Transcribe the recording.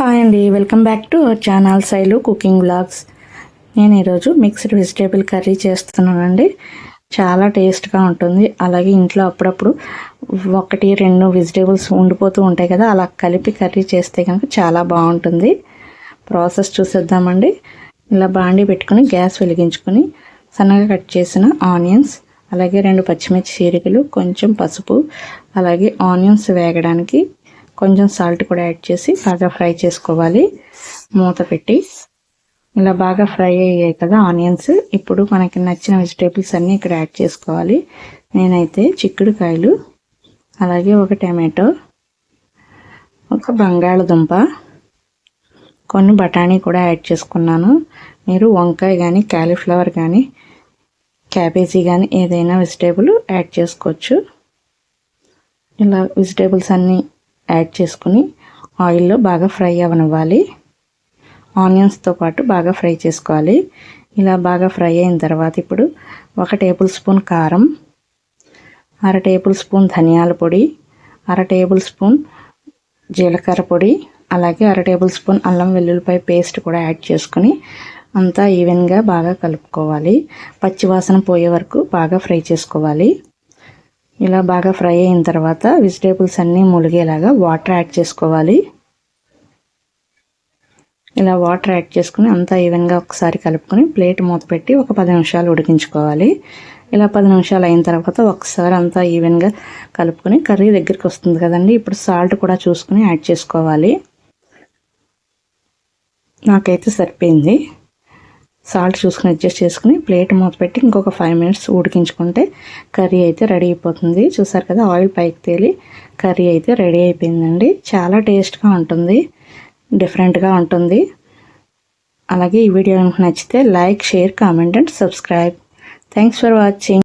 Hi అండి welcome back to channel Sailu cooking blogs నేను ఈరోజు మిక్స్డ్ వెజిటేబుల్ కర్రీ చేస్తున్నానండి. చాలా టేస్ట్గా ఉంటుంది. అలాగే ఇంట్లో అప్పుడప్పుడు ఒకటి రెండు వెజిటేబుల్స్ ఉండిపోతూ ఉంటాయి కదా అలా కలిపి కర్రీ చేస్తే కనుక చాలా బాగుంటుంది. ప్రాసెస్ చూసేద్దామండి. ఇలా బాండీ పెట్టుకుని గ్యాస్ వెలిగించుకొని సన్నగా కట్ చేసిన ఆనియన్స్ అలాగే రెండు పచ్చిమిర్చి చీరికలు కొంచెం పసుపు అలాగే ఆనియన్స్ వేగడానికి కొంచెం సాల్ట్ కూడా యాడ్ చేసి బాగా ఫ్రై చేసుకోవాలి. మూత పెట్టి. ఇలా బాగా ఫ్రై అయ్యాయి కదా ఆనియన్స్. ఇప్పుడు మనకి నచ్చిన వెజిటేబుల్స్ అన్నీ ఇక్కడ యాడ్ చేసుకోవాలి. నేనైతే చిక్కుడుకాయలు అలాగే ఒక టమాటో ఒక బంగాళదుంప కొన్ని బఠానీ కూడా యాడ్ చేసుకున్నాను. మీరు వంకాయ కానీ క్యాలీఫ్లవర్ కానీ క్యాబేజీ కానీ ఏదైనా వెజిటేబుల్ యాడ్ చేసుకోవచ్చు. ఇలా వెజిటేబుల్స్ అన్నీ యాడ్ చేసుకుని ఆయిల్లో బాగా ఫ్రై అవనివ్వాలి. ఆనియన్స్తో పాటు బాగా ఫ్రై చేసుకోవాలి. ఇలా బాగా ఫ్రై అయిన తర్వాత ఇప్పుడు ఒక టేబుల్ స్పూన్ కారం అర టేబుల్ స్పూన్ ధనియాల పొడి అర టేబుల్ స్పూన్ జీలకర్ర పొడి అలాగే అర టేబుల్ స్పూన్ అల్లం వెల్లుల్లిపాయ పేస్ట్ కూడా యాడ్ చేసుకుని అంతా ఈవెన్గా బాగా కలుపుకోవాలి. పచ్చివాసన పోయే వరకు బాగా ఫ్రై చేసుకోవాలి. ఇలా బాగా ఫ్రై అయిన తర్వాత వెజిటేబుల్స్ అన్నీ ములిగేలాగా వాటర్ యాడ్ చేసుకోవాలి. ఇలా వాటర్ యాడ్ చేసుకుని అంతా ఈవెన్గా ఒకసారి కలుపుకొని ప్లేట్ మూత పెట్టి ఒక పది నిమిషాలు ఉడికించుకోవాలి. ఇలా పది నిమిషాలు అయిన తర్వాత ఒకసారి అంతా ఈవెన్గా కలుపుకొని కర్రీ దగ్గరికి వస్తుంది కదండి. ఇప్పుడు సాల్ట్ కూడా చూసుకుని యాడ్ చేసుకోవాలి. నాకైతే సరిపోయింది. సాల్ట్ చూసుకుని అడ్జస్ట్ చేసుకుని ప్లేట్ మూత పెట్టి ఇంకొక ఫైవ్ మినిట్స్ ఉడికించుకుంటే కర్రీ అయితే రెడీ అయిపోతుంది. చూసారు కదా ఆయిల్ పైకి తేలి కర్రీ అయితే రెడీ అయిపోయిందండి. చాలా టేస్ట్గా ఉంటుంది డిఫరెంట్గా ఉంటుంది. అలాగే ఈ వీడియో నచ్చితే like share comment and subscribe thanks for watching